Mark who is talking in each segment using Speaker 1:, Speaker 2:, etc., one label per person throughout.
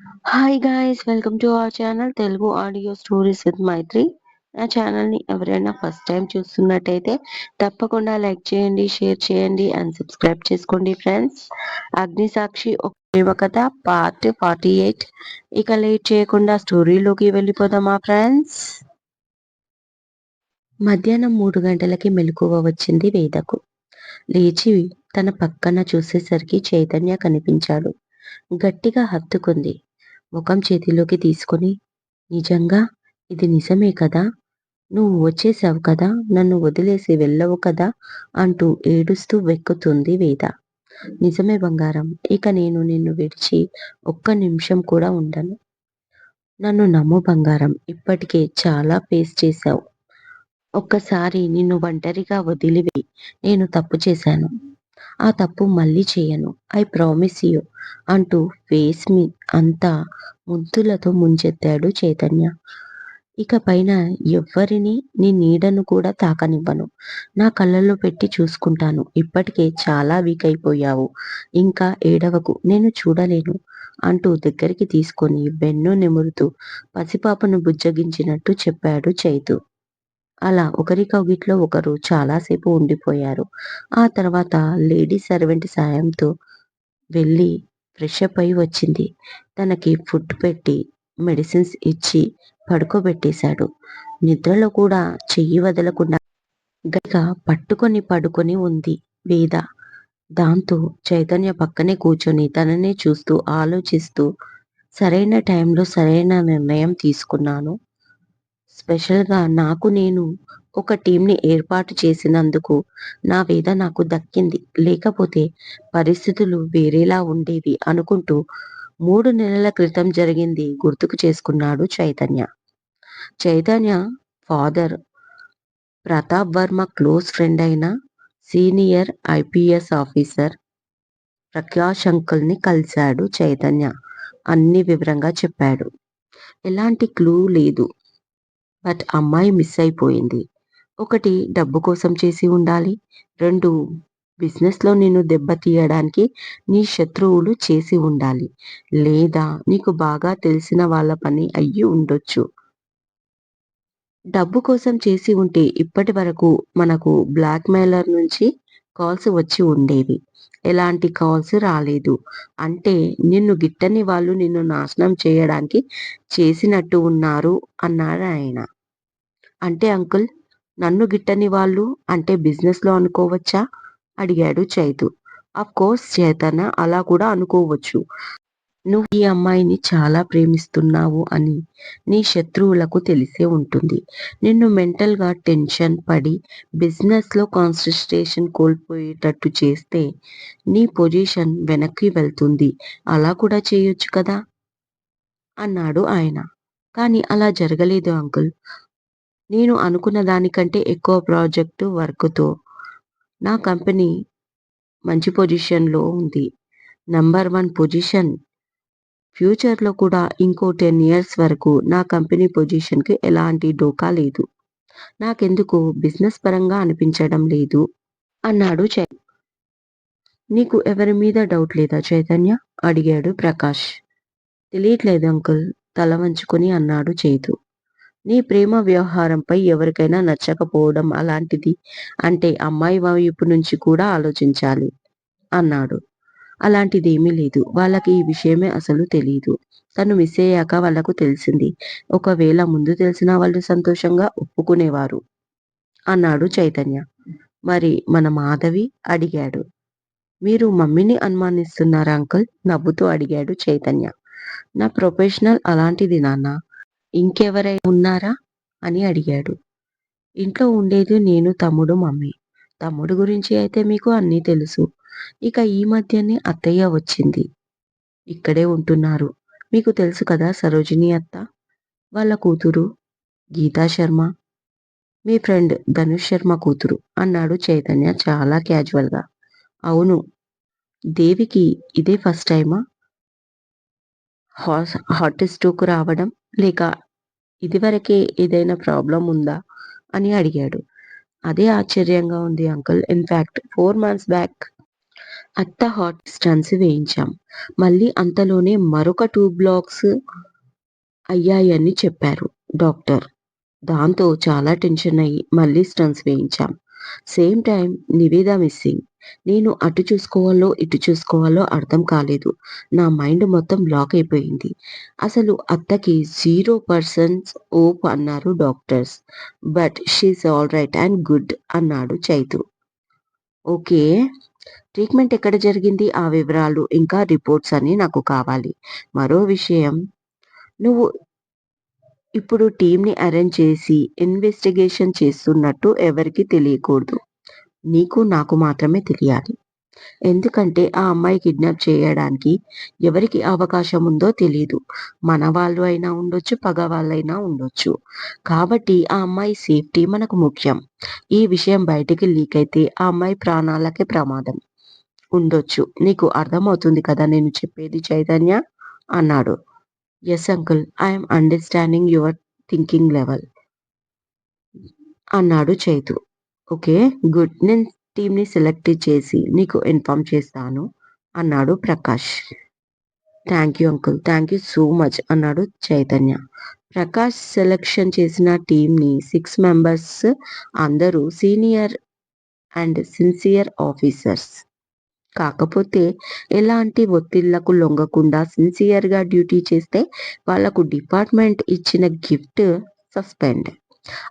Speaker 1: Hi guys welcome to our channel Telugu audio stories with Maithri నా ఛానల్ని ఎవరైనా first time చూస్తున్నట్టయితే తప్పకుండా లైక్ చేయండి షేర్ చేయండి అండ్ సబ్స్క్రైబ్ చేసుకోండి ఫ్రెండ్స్ అగ్ని సాక్షి ఒక కథ పార్ట్ ఫార్టీ ఎయిట్ ఇక లేట్ చేయకుండా స్టోరీలోకి వెళ్ళిపోదామా ఫ్రెండ్స్ మధ్యాహ్నం మూడు గంటలకి మెలకువ వచ్చింది వేదకు. లేచి తన పక్కన చూసేసరికి చైతన్య కనిపించాడు. గట్టిగా హత్తుకుంది. ముఖం చేతిలోకి తీసుకొని నిజంగా ఇది నిజమే కదా? నువ్వు వచ్చేసావు కదా? నన్ను వదిలేసి వెళ్ళవు కదా? అంటూ ఏడుస్తూ వెక్కుతుంది వేద. నిజమే బంగారం ఇక నేను నిన్ను విడిచి ఒక్క నిమిషం కూడా ఉండను. నన్ను నమ్ము బంగారం ఇప్పటికే చాలా ఫేస్ చేశావు. ఒక్కసారి నిన్ను ఒంటరిగా వదిలివి నేను తప్పు చేశాను. ఆ తప్పు మళ్ళీ చేయను. ఐ ప్రామిస్ యూ అంటూ ఫేస్ మీ అంతా ముద్దులతో ముంచెత్తాడు చైతన్య. ఇక పైన ఎవ్వరిని నీ నీడను కూడా తాకనివ్వను. నా కళ్ళల్లో పెట్టి చూసుకుంటాను. ఇప్పటికే చాలా వీక్ అయిపోయావు. ఇంకా ఏడవకు. నేను చూడలేను అంటూ దగ్గరికి తీసుకొని బెన్ను నిమురుతూ పసిపాపను బుజ్జగించినట్టు చెప్పాడు చైతు. అలా ఒకరికి ఒకటిలో ఒకరు చాలాసేపు ఉండిపోయారు. ఆ తర్వాత లేడీ సర్వెంట్ సాయంతో వెళ్ళి ఫ్రెష్ అప్ అయి వచ్చింది. తనకి ఫుడ్ పెట్టి మెడిసిన్స్ ఇచ్చి పడుకోబెట్టేశాడు. నిద్రలో కూడా చెయ్యి వదలకుండా గట్టిగ పట్టుకొని పడుకొని ఉంది వేద. దాంతో చైతన్య పక్కనే కూర్చొని తననే చూస్తూ ఆలోచిస్తూ సరైన టైంలో సరైన నిర్ణయం తీసుకున్నాను. స్పెషల్గా నాకు నేను ఒక టీంని ఏర్పాటు చేసినందుకు నా వేద నాకు దక్కింది. లేకపోతే పరిస్థితులు వేరేలా ఉండేవి అనుకుంటూ మూడు నెలల క్రితం జరిగింది గుర్తుకు చేసుకున్నాడు Chaitanya. Chaitanya father Pratap Varma close friend అయిన సీనియర్ ఐపీఎస్ ఆఫీసర్ ప్రకాష్ అంకుల్ని కలిశాడు చైతన్య. అన్ని వివరంగా చెప్పాడు. ఎలాంటి క్లూ లేదు. బట్ అమ్మాయి మిస్ అయిపోయింది. ఒకటి డబ్బు కోసం చేసి ఉండాలి. రెండు బిజినెస్లో నిన్ను దెబ్బతీయడానికి నీ శత్రువులు చేసి ఉండాలి. లేదా నీకు బాగా తెలిసిన వాళ్ళ పని అయ్యి ఉండొచ్చు. డబ్బు కోసం చేసి ఉంటే ఇప్పటి వరకు మనకు బ్లాక్మెయిలర్ నుంచి కాల్స్ వచ్చి ఉండేవి. ఎలాంటి కాల్స్ రాలేదు. అంటే నిన్ను గిట్టని వాళ్ళు నిన్ను నాశనం చేయడానికి చేసినట్టు ఉన్నారు అన్నాడు ఆయన. అంటే అంకుల్ నన్ను గిట్టని వాళ్ళు అంటే బిజినెస్లో అనుకోవచ్చా? అడిగాడు చైతు. అఫ్ కోర్స్ చేతన అలా కూడా అనుకోవచ్చు. నువ్వు ఈ అమ్మాయిని చాలా ప్రేమిస్తున్నావు అని నీ శత్రువులకు తెలిసే ఉంటుంది. నిన్ను మెంటల్గా టెన్షన్ పడి బిజినెస్లో కాన్సన్ట్రేషన్ కోల్పోయేటట్టు చేస్తే నీ పొజిషన్ వెనక్కి వెళ్తుంది. అలా కూడా చేయొచ్చు కదా? అన్నాడు ఆయన. కానీ అలా జరగలేదు అంకుల్. నేను అనుకున్న దానికంటే ఎక్కువ ప్రాజెక్టు వర్క్తో నా కంపెనీ మంచి పొజిషన్లో ఉంది. నంబర్ వన్ పొజిషన్ ఫ్యూచర్లో కూడా ఇంకో టెన్ ఇయర్స్ వరకు నా కంపెనీ పొజిషన్కి ఎలాంటి డోకా లేదు. నాకెందుకు బిజినెస్ పరంగా అనిపించడం లేదు? అన్నాడు చై నీకు ఎవరి మీద డౌట్ లేదా చైతన్య? అడిగాడు ప్రకాష్. తెలియట్లేదు అంకుల్ తల వంచుకొని అన్నాడు చేతు. నీ ప్రేమ వ్యవహారంపై ఎవరికైనా నచ్చకపోవడం అలాంటిది అంటే అమ్మాయి వైపు నుంచి కూడా ఆలోచించాలి అన్నాడు. అలాంటిదేమీ లేదు. వాళ్ళకి ఈ విషయమే అసలు తెలియదు తను మిస్ అయ్యాక వాళ్ళకు తెలిసింది. ఒకవేళ ముందు తెలిసిన వాళ్ళు సంతోషంగా ఒప్పుకునేవారు అన్నాడు చైతన్య. మరి మన మాధవి అడిగాడు. మీరు మమ్మీని అనుమానిస్తున్నారా అంకుల్? నవ్వుతూ అడిగాడు చైతన్య. నా ప్రొఫెషనల్ అలాంటిది నాన్న. ఇంకెవరై ఉన్నారా? అని అడిగాడు. ఇంట్లో ఉండేది నేను తమ్ముడు మమ్మీ. తమ్ముడు గురించి అయితే మీకు అన్నీ తెలుసు. ఇక ఈ మధ్యనే అత్తయ్య వచ్చింది. ఇక్కడే ఉంటున్నారు. మీకు తెలుసు కదా సరోజిని అత్త? వాళ్ళ కూతురు గీతా శర్మ. మీ ఫ్రెండ్ ధనుష్ శర్మ కూతురు అన్నాడు చైతన్య చాలా క్యాజువల్గా. అవును దేవికి ఇదే ఫస్ట్ టైమా? హార్ట్ స్ట్రోక్ రావడం లేక ఇదివరకే ఏదైనా ప్రాబ్లం ఉందా? అని అడిగాడు. అదే ఆశ్చర్యంగా ఉంది uncle. In fact four months back అత్త హాట్ స్టన్స్ వేయించాం. మళ్ళీ అంతలోనే మరొక టూ బ్లాక్స్ అయ్యాయని చెప్పారు డాక్టర్. దాంతో చాలా టెన్షన్ అయ్యి మళ్ళీ stents వేయించాం. Same time Niveda missing. నేను అటు చూసుకోవాలో, ఇటు చూసుకోవాలో అర్థం కాలేదు. నా మైండ్ మొత్తం బ్లాక్ అయిపోయింది. అసలు అత్తకి జీరో పర్సెంట్ ఓప్ అన్నారు doctors. But she's alright and good అన్నాడు చైతు. ఓకే. ట్రీట్మెంట్ ఎక్కడ జరిగింది? ఆ వివరాలు, ఇంకా రిపోర్ట్స్ అని నాకు కావాలి. మరో విషయం నువ్వు ఇప్పుడు టీంని అరేంజ్ చేసి ఇన్వెస్టిగేషన్ చేస్తున్నట్టు ఎవరికీ తెలియకూడదు. నీకు, నాకు మాత్రమే తెలియాలి. ఎందుకంటే ఆ అమ్మాయి కిడ్నాప్ చేయడానికి ఎవరికి అవకాశం ఉందో తెలియదు మన వాళ్ళు అయినా ఉండొచ్చు, పగవాళ్ళైనా ఉండొచ్చు. కాబట్టి ఆ అమ్మాయి సేఫ్టీ మనకు ముఖ్యం. ఈ విషయం బయటికి లీక్ అయితే ఆ అమ్మాయి ప్రాణాలకే ప్రమాదం ఉండొచ్చు. నీకు అర్థమవుతుంది కదా నేను చెప్పేది చైతన్య అన్నాడు. Yes uncle I'm understanding your thinking level అన్నాడు చైతు. ఓకే. గుడ్. నేను టీమ్‌ని సెలెక్ట్ చేసి నీకు ఇన్ఫార్మ్ చేస్తాను అన్నాడు Prakash. Thank you uncle. Thank you so much అన్నాడు చైతన్య. ప్రకాష్ సెలెక్షన్ చేసిన టీమ్‌ని సిక్స్ మెంబర్స్ అందరూ సీనియర్ అండ్ సిన్సియర్ ఆఫీసర్స్. కాకపోతే ఎలాంటి ఒత్తిళ్ళకు లొంగకుండా సిన్సియర్‌గా డ్యూటీ చేస్తే వాళ్ళకు డిపార్ట్మెంట్ ఇచ్చిన గిఫ్ట్ సస్పెండ్.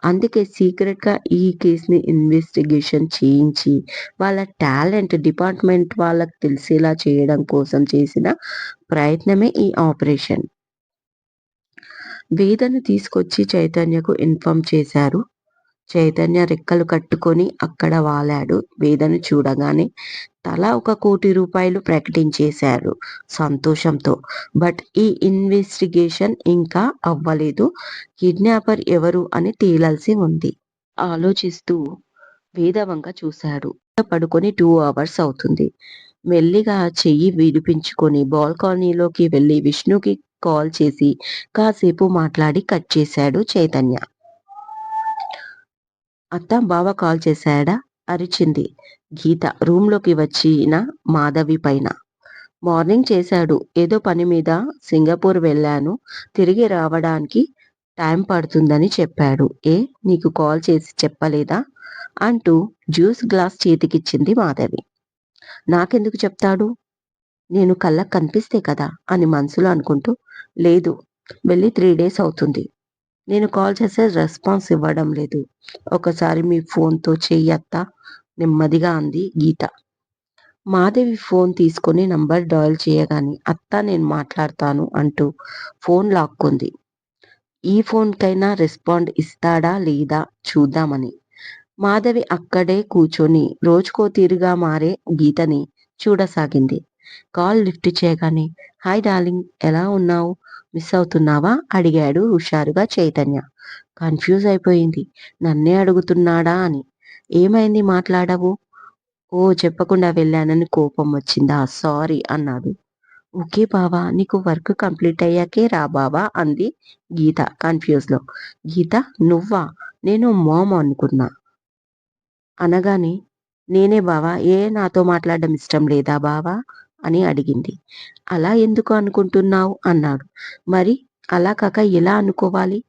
Speaker 1: అందుకే సీక్రెట్‌గా ఈ కేసుని ఇన్వెస్టిగేషన్ చేయించి వాళ్ళ టాలెంట్ డిపార్ట్మెంట్ వాళ్ళకి తెలిసేలా చేయడం కోసం చేసిన ప్రయత్నమే ఈ ఆపరేషన్. వేదను తీసుకొచ్చి చైతన్యకు ఇన్ఫార్మ్ చేశారు. చైతన్య రెక్కలు కట్టుకొని అక్కడ వాలాడు. వేదను చూడగానే తల ఒక కోటి రూపాయలు ప్రకటించేశారు సంతోషంతో. బట్ ఈ ఇన్వెస్టిగేషన్ ఇంకా అవ్వలేదు. కిడ్నాపర్ ఎవరు అని తేలాల్సి ఉంది. ఆలోచిస్తూ వేదవంక చూశాడు. పడుకొని టూ అవర్స్ అవుతుంది. మెల్లిగా చెయ్యి విడిపించుకొని బాల్కనీలోకి వెళ్ళి విష్ణుకి కాల్ చేసి కాసేపు మాట్లాడి కట్ చేశాడు చైతన్య. అత్త బావ కాల్ చేశాడా? అరిచింది గీత రూంలోకి వచ్చిన మాధవి పైన. మార్నింగ్ చేశాడు. ఏదో పని మీద సింగపూర్ వెళ్ళాను. తిరిగి రావడానికి టైం పడుతుందని చెప్పాడు. ఏ నీకు కాల్ చేసి చెప్పలేదా? అంటూ జ్యూస్ గ్లాస్ చేతికిచ్చింది మాధవి. నాకెందుకు చెప్తాడు? నేను కళ్ళకు కనిపిస్తే కదా అని మనసులో అనుకుంటూ లేదు వెళ్ళి త్రీ డేస్ అవుతుంది. నేను కాల్ చేస్తే రెస్పాన్స్ ఇవ్వడం లేదు. ఒకసారి మీ ఫోన్‌తో చెయ్యత్తా నెమ్మదిగా అంది గీత. మాధవి ఫోన్ తీసుకొని నంబర్ డయల్ చేయగానే అత్తా నేను మాట్లాడతాను అంటూ ఫోన్ లాక్కుంది. ఈ ఫోన్‌కైనా రెస్పాండ్ ఇస్తాడా లేదా చూద్దామని. మాధవి అక్కడే కూర్చొని రోజుకో తీరుగా మారే గీతని చూడసాగింది. కాల్ లిఫ్ట్ చేయగానే హాయ్ డార్లింగ్ ఎలా ఉన్నావు మిస్ అవుతున్నావా? అడిగాడు హుషారుగా చైతన్య. కన్ఫ్యూజ్ అయిపోయింది. నన్నే అడుగుతున్నాడా అని. ఏమైంది మాట్లాడవు? ఓ చెప్పకుండా వెళ్ళానని కోపం వచ్చిందా? సారీ అన్నాడు. ఓకే బావా నీకు వర్క్ కంప్లీట్ అయ్యాకే రా బావా అంది గీత కన్ఫ్యూజ్‌లో. గీత నువ్వా? నేను మామ్ అనుకున్నా. అనగానే నేనే బావా ఏ నాతో మాట్లాడడం ఇష్టం లేదా బావా? అని అడిగింది. అలా ఎందుకు అనుకుంటున్నావు అన్నాడు. మరి అలా కాక ఎలా అనుకోవాలి?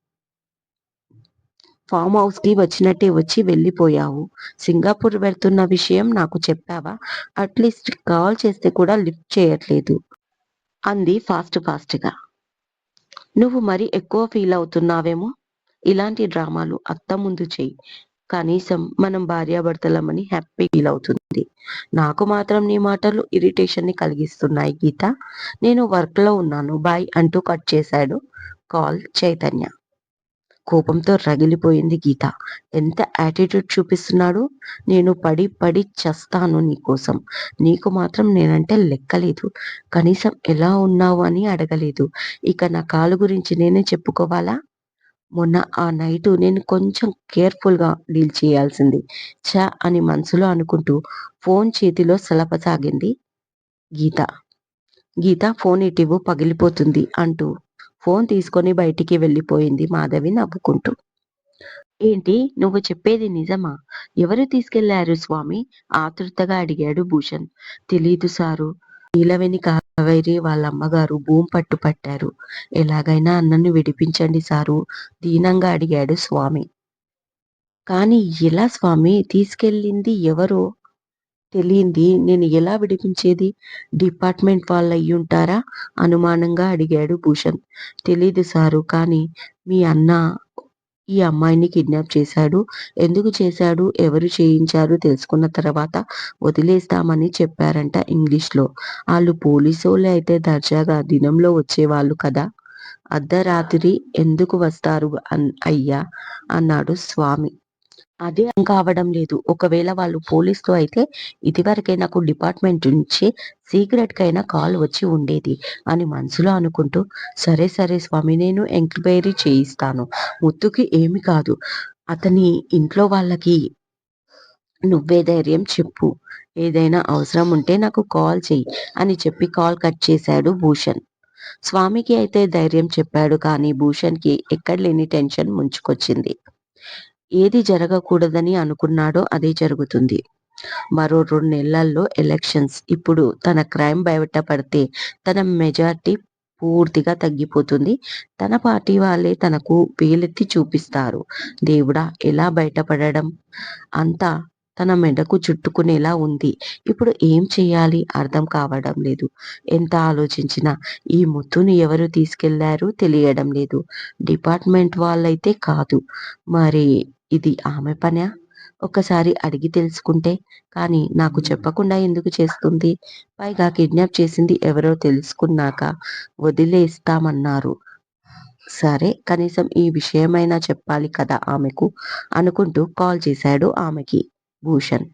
Speaker 1: ఫామ్ హౌస్‌కి వచ్చినట్టే వచ్చి వెళ్ళిపోయావు. సింగపూర్ వెళ్తున్న విషయం నాకు చెప్పావా? అట్లీస్ట్ కాల్ చేస్తే కూడా లిఫ్ట్ చేయట్లేదు. అంది ఫాస్ట్ ఫాస్ట్‌గా. నువ్వు మరి ఎక్కువ ఫీల్ అవుతున్నావేమో? ఇలాంటి డ్రామాలు అత్త ముందు చెయ్యి. కనీసం మనం భార్యాభర్తలమని హ్యాపీ ఫీల్ అవుతుంది. నాకు మాత్రం నీ మాటలు ఇరిటేషన్‌ని కలిగిస్తున్నాయి గీత. నేను వర్క్‌లో ఉన్నాను బాయ్ అంటూ కట్ చేశాడు కాల్ చైతన్య. కోపంతో రగిలిపోయింది గీత. ఎంత యాటిట్యూడ్ చూపిస్తున్నాడు? నేను పడి పడి చస్తాను నీకోసం. నీకు మాత్రం నేనంటే లెక్కలేదు. కనీసం ఎలా ఉన్నావు అని అడగలేదు. ఇక నా కాలు గురించి నేనే చెప్పుకోవాలా? మొన్న ఆ నైటు నేను కొంచెం కేర్‌ఫుల్‌గా డీల్ చేయాల్సింది. ఛ అని మనసులో అనుకుంటూ ఫోన్ చేతిలో సలపసాగింది గీత. గీత ఫోన్ ఇటివు పగిలిపోతుంది అంటూ ఫోన్ తీసుకొని బయటికి వెళ్ళిపోయింది మాధవి నవ్వుకుంటూ. ఏంటి నువ్వు చెప్పేది నిజమా ఎవరు తీసుకెళ్ళారు స్వామి ఆతృతగా అడిగాడు భూషణ్ తెలీదు సారు నీలవేణి కావేరి వాళ్ళ అమ్మగారు భూమి పట్టు పట్టారు. ఎలాగైనా అన్నను విడిపించండి సారు దీనంగా అడిగాడు స్వామి. కానీ ఎలా స్వామి తీసుకెళ్ళింది ఎవరో తెలియంది. నేను ఎలా విడిపించేది? డిపార్ట్మెంట్ వాళ్ళు అయ్యుంటారా అనుమానంగా అడిగాడు భూషణ్. తెలీదు సారు కానీ మీ అన్న ఈ అమ్మాయిని కిడ్నాప్ చేశాడు. ఎందుకు చేశాడు? ఎవరు చేయించారు? తెలుసుకున్న తర్వాత వదిలేస్తామని చెప్పారంట ఇంగ్లీష్లో. వాళ్ళు పోలీసోళ్ళు అయితే దర్జాగా దినంలో వచ్చేవాళ్ళు కదా. అర్ధరాత్రి ఎందుకు వస్తారు అన్ అయ్యా? అన్నాడు స్వామి. అదే కావడం లేదు. ఒకవేళ వాళ్ళు పోలీసులు అయితే ఇదివరకే నాకు డిపార్ట్మెంట్ నుంచి సీక్రెట్ కైనా కాల్ వచ్చి ఉండేది అని మనసులో అనుకుంటూ సరే సరే స్వామి నేను ఎంక్వైరీ చేయిస్తాను. ముత్తుకి ఏమి కాదు. అతని ఇంట్లో వాళ్ళకి నువ్వే ధైర్యం చెప్పు. ఏదైనా అవసరం ఉంటే నాకు కాల్ చెయ్యి అని చెప్పి కాల్ కట్ చేశాడు భూషణ్. స్వామికి అయితే ధైర్యం చెప్పాడు కానీ భూషణ్కి ఎక్కడ లేని టెన్షన్ ముంచుకొచ్చింది. ఏది జరగకూడదని అనుకున్నాడో అదే జరుగుతుంది. మరో రెండు నెలల్లో ఎలక్షన్స్. ఇప్పుడు తన క్రైమ్ బయటపడితే తన మెజార్టీ పూర్తిగా తగ్గిపోతుంది. తన పార్టీ వాళ్ళే తనకు వేలెత్తి చూపిస్తారు. దేవుడా ఎలా బయటపడడం అంతా తన మెడకు చుట్టుకునేలా ఉంది. ఇప్పుడు ఏం చేయాలి? అర్థం కావడం లేదు. ఎంత ఆలోచించినా ఈ ముత్తును ఎవరు తీసుకెళ్ళారు తెలియడం లేదు. డిపార్ట్మెంట్ వాళ్ళైతే కాదు. మరి ఇది ఆమె పనా? ఒకసారి అడిగి తెలుసుకుంటే కానీ నాకు చెప్పకుండా ఎందుకు చేస్తుంది? పైగా కిడ్నాప్ చేసింది ఎవరో తెలుసుకున్నాక వదిలేస్తామన్నారు. సరే కనీసం ఈ విషయమైనా చెప్పాలి కదా ఆమెకు అనుకుంటూ కాల్ చేశాడు ఆమెకి భూషణ్.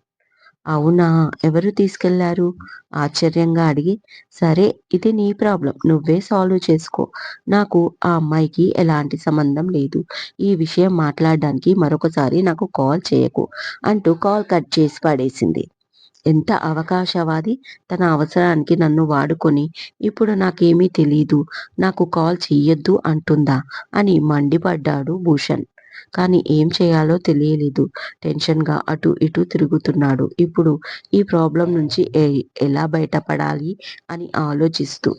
Speaker 1: అవునా? ఎవరు తీసుకెళ్ళారు? ఆశ్చర్యంగా అడిగి సరే ఇది నీ ప్రాబ్లం నువ్వే సాల్వ్ చేసుకో. నాకు ఆ అమ్మాయికి ఎలాంటి సంబంధం లేదు. ఈ విషయం మాట్లాడడానికి మరొకసారి నాకు కాల్ చేయకు అంటూ కాల్ కట్ చేసి పడేసింది. ఎంత అవకాశవాది. తన అవసరానికి నన్ను వాడుకొని ఇప్పుడు నాకేమీ తెలీదు. నాకు కాల్ చెయ్యొద్దు అంటుందా అని మండిపడ్డాడు భూషణ్. కానీ ఏం చేయాలో తెలియలేదు. టెన్షన్గా అటు ఇటు తిరుగుతున్నాడు. ఇప్పుడు ఈ ప్రాబ్లం నుంచి ఎలా బయటపడాలి అని ఆలోచిస్తూ.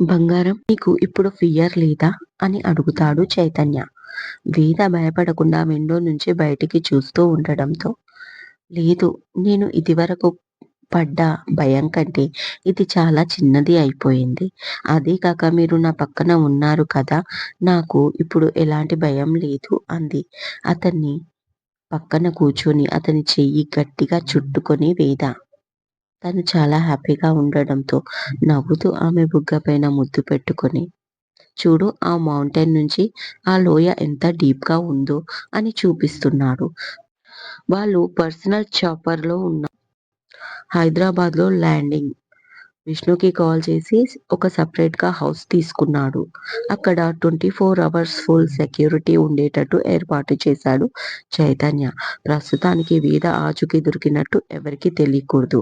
Speaker 1: బంగారం నీకు ఇప్పుడు ఫియర్ లేదా? అని అడుగుతాడు చైతన్య. వేద భయపడకుండా విండో నుంచి బయటికి చూస్తూ ఉండడంతో? లేదు నేను ఇదివరకు పడ్డ భయం కంటే ఇది చాలా చిన్నది అయిపోయింది. అదే కాక మీరు నా పక్కన ఉన్నారు కదా నాకు ఇప్పుడు ఎలాంటి భయం లేదు అంది. అతన్ని పక్కన కూర్చొని అతని చెయ్యి గట్టిగా చుట్టుకొని వేద. తను చాలా హ్యాపీగా ఉండడంతో నవ్వుతూ ఆమె బుగ్గ పైన ముద్దు పెట్టుకొని చూడు ఆ మౌంటైన్ నుంచి ఆ లోయ ఎంత డీప్గా ఉందో అని చూపిస్తున్నాడు. వాళ్ళు పర్సనల్ చాపర్లో ఉన్న హైదరాబాద్లో ల్యాండింగ్. విష్ణుకి కాల్ చేసి ఒక సపరేట్గా హౌస్ తీసుకున్నాడు. అక్కడ twenty four hours full security ఉండేటట్టు ఏర్పాటు చేశాడు చైతన్య. ప్రస్తుతానికి వీధ ఆచుకి దొరికినట్టు ఎవరికి తెలియకూడదు.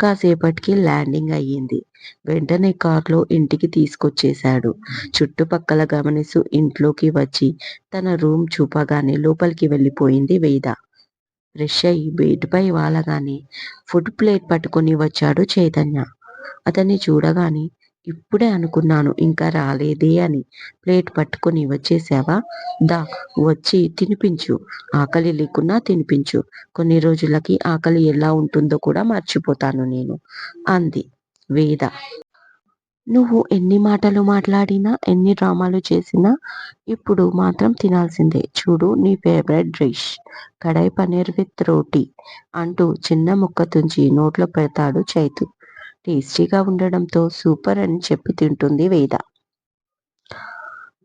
Speaker 1: కాసేపటికి ల్యాండింగ్ అయ్యింది. వెంటనే కార్లో ఇంటికి తీసుకొచ్చేశాడు. చుట్టుపక్కల గమనిస్తూ ఇంట్లోకి వచ్చి తన రూమ్ చూపగానే లోపలికి వెళ్ళిపోయింది వేద ఫ్రెష్ అయ్యి బెడ్పై వాలగానే ఫుడ్ ప్లేట్ పట్టుకొని వచ్చాడు చైతన్య. అతన్ని చూడగానే ఇప్పుడే అనుకున్నాను ఇంకా రాలేదే అని ప్లేట్ పట్టుకొని వచ్చేసావా? దా వచ్చి తినిపించు. ఆకలి లేకున్నా తినిపించు. కొన్ని రోజులకి ఆకలి ఎలా ఉంటుందో కూడా మర్చిపోతాను నేను అంది వేద. నువ్వు ఎన్ని మాటలు మాట్లాడినా ఎన్ని డ్రామాలు చేసినా ఇప్పుడు మాత్రం తినాల్సిందే. చూడు నీ favourite dish. Kadai paneer with roti అంటూ చిన్న ముక్క తుంచి నోట్లో పెడతాడు చైతు. టేస్టీగా ఉండడంతో సూపర్ అని చెప్పి తింటుంది వేద.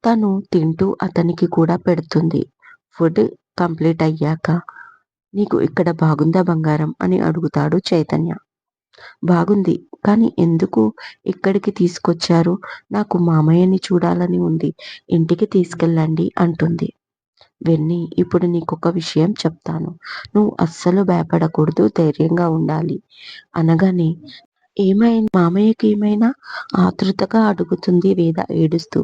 Speaker 1: తను తింటూ అతనికి కూడా పెడుతుంది. ఫుడ్ కంప్లీట్ అయ్యాక నీకు ఇక్కడ బాగుందా బంగారం అని అడుగుతాడు చైతన్య. బాగుంది. కానీ ఎందుకు ఇక్కడికి తీసుకొచ్చారు? నాకు మామయ్యని చూడాలని ఉంది. ఇంటికి తీసుకెళ్ళండి అంటుంది. వెన్ని ఇప్పుడు నీకొక విషయం చెప్తాను. నువ్వు అస్సలు భయపడకూడదు ధైర్యంగా ఉండాలి. అనగానే ఏమైంది? మామయ్యకి ఏమైనా ఆతృతగా అడుగుతుంది వేద ఏడుస్తూ?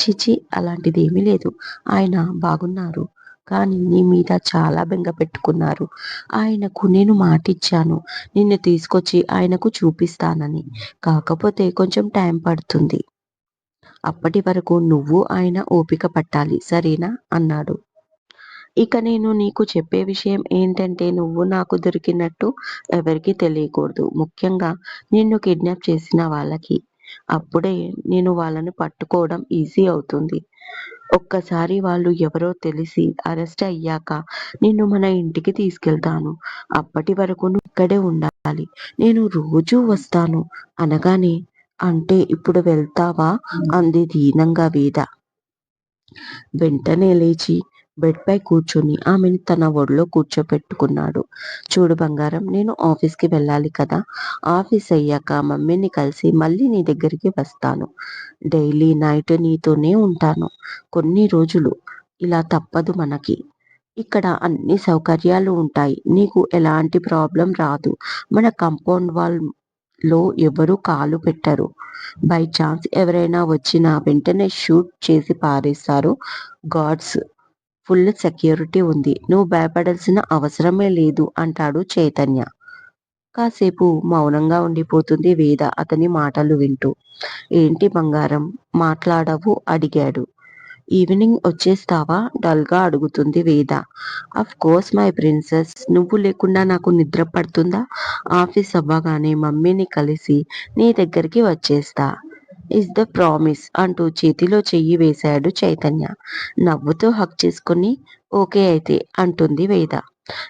Speaker 1: చిచి అలాంటిదేమీ లేదు. ఆయన బాగున్నారు. కానీ నీ మీద చాలా బెంగ పెట్టుకున్నారు. ఆయనకు నేను మాటిచ్చాను. నిన్ను తీసుకొచ్చి ఆయనకు చూపిస్తానని. కాకపోతే కొంచెం టైం పడుతుంది. అప్పటి వరకు నువ్వు ఆయన ఓపిక పట్టాలి సరేనా? అన్నాడు. ఇక నేను నీకు చెప్పే విషయం ఏంటంటే నువ్వు నాకు దొరికినట్టు ఎవరికి తెలియకూడదు. ముఖ్యంగా నిన్ను కిడ్నాప్ చేసిన వాళ్ళకి. అప్పుడే నేను వాళ్ళను పట్టుకోవడం ఈజీ అవుతుంది. ఒక్కసారి వాళ్ళు ఎవరో తెలిసి అరెస్ట్ అయ్యాక నిన్ను మన ఇంటికి తీసుకెళ్తాను. అప్పటి వరకు నువ్వు ఇక్కడే ఉండాలి. నేను రోజూ వస్తాను అనగానే అంటే ఇప్పుడు వెళ్తావా? అంది దీనంగా వేద. వెంటనే లేచి బెడ్ పై కూర్చొని ఆమెను తన ఒడిలో కూర్చోపెట్టుకున్నాడు. చూడు బంగారం నేను ఆఫీస్కి వెళ్ళాలి కదా. ఆఫీస్ అయ్యాక మమ్మీని కలిసి మళ్ళీ నీ దగ్గరికి వస్తాను. డైలీ నైట్ నీతోనే ఉంటాను. కొన్ని రోజులు. ఇలా తప్పదు మనకి. ఇక్కడ అన్ని సౌకర్యాలు ఉంటాయి. నీకు ఎలాంటి ప్రాబ్లం రాదు. మన కంపౌండ్ వాల్లో ఎవరు కాలు పెట్టరు. బై ఛాన్స్ ఎవరైనా వచ్చినా వెంటనే షూట్ చేసి పారేస్తారు. గాడ్స్ ఫుల్ సెక్యూరిటీ ఉంది. నువ్వు భయపడాల్సిన అవసరమే లేదు అంటాడు చైతన్య. కాసేపు మౌనంగా ఉండిపోతుంది వేద అతని మాటలు వింటూ. ఏంటి బంగారం? మాట్లాడవు అడిగాడు. ఈవినింగ్ వచ్చేస్తావా? డల్గా అడుగుతుంది వేద. అఫ్ కోర్స్ మై ప్రిన్సెస్ నువ్వు లేకుండా నాకు నిద్ర పడుతుందా? ఆఫీస్ అవ్వగానే మమ్మీని కలిసి నీ దగ్గరికి వచ్చేస్తా. ఇస్ ద ప్రామిస్ అంటూ చేతిలో చెయ్యి వేశాడు చైతన్య. నవ్వుతూ హక్ చేసుకుని ఓకే అయితే అంటుంది వేద.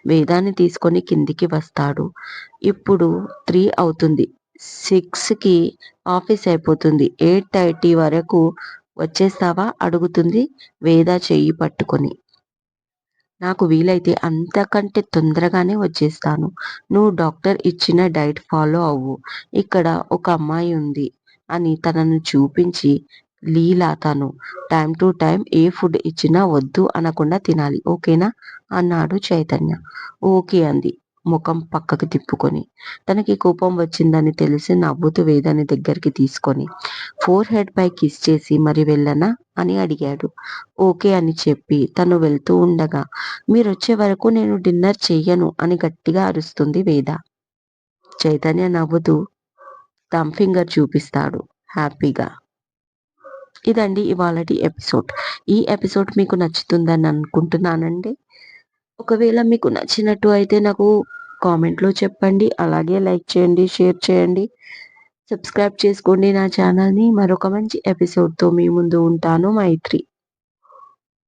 Speaker 1: వేదాన్ని తీసుకొని కిందికి వస్తాడు. ఇప్పుడు త్రీ అవుతుంది. సిక్స్కి ఆఫీస్ అయిపోతుంది. ఎయిట్ థర్టీ వరకు వచ్చేస్తావా? అడుగుతుంది వేద చెయ్యి పట్టుకొని. నాకు వీలైతే అంతకంటే తొందరగానే వచ్చేస్తాను. నువ్వు డాక్టర్ ఇచ్చిన డైట్ ఫాలో అవ్వు. ఇక్కడ ఒక అమ్మాయి ఉంది. అని తనను చూపించి లీలా తను time to time a food ఇచ్చినా వద్దు అనకుండా తినాలి ఓకేనా అన్నాడు చైతన్య. ఓకే అంది ముఖం పక్కకి తిప్పుకొని. తనకి కోపం వచ్చిందని తెలిసి నవ్వుతూ వేదాన్ని దగ్గరికి తీసుకొని ఫోర్ హెడ్ పై కిస్ చేసి మరి వెళ్ళనా అని అడిగాడు. ఓకే అని చెప్పి తను వెళ్తూ ఉండగా మీరు వచ్చే వరకు నేను డిన్నర్ చెయ్యను అని గట్టిగా అరుస్తుంది వేద. చైతన్య నవ్వుతూ థమ్ ఫింగర్ చూపిస్తాడు. హ్యాపీగా. ఇదండి ఇవాళటి ఎపిసోడ్. ఈ ఎపిసోడ్ మీకు నచ్చుతుందని అనుకుంటున్నానండి. ఒకవేళ మీకు నచ్చినట్టు అయితే నాకు కామెంట్లో చెప్పండి. అలాగే లైక్ చేయండి షేర్ చేయండి. సబ్స్క్రైబ్ చేసుకోండి నా ఛానల్ని. మరొక మంచి ఎపిసోడ్తో మీ ముందు ఉంటాను. మైత్రి.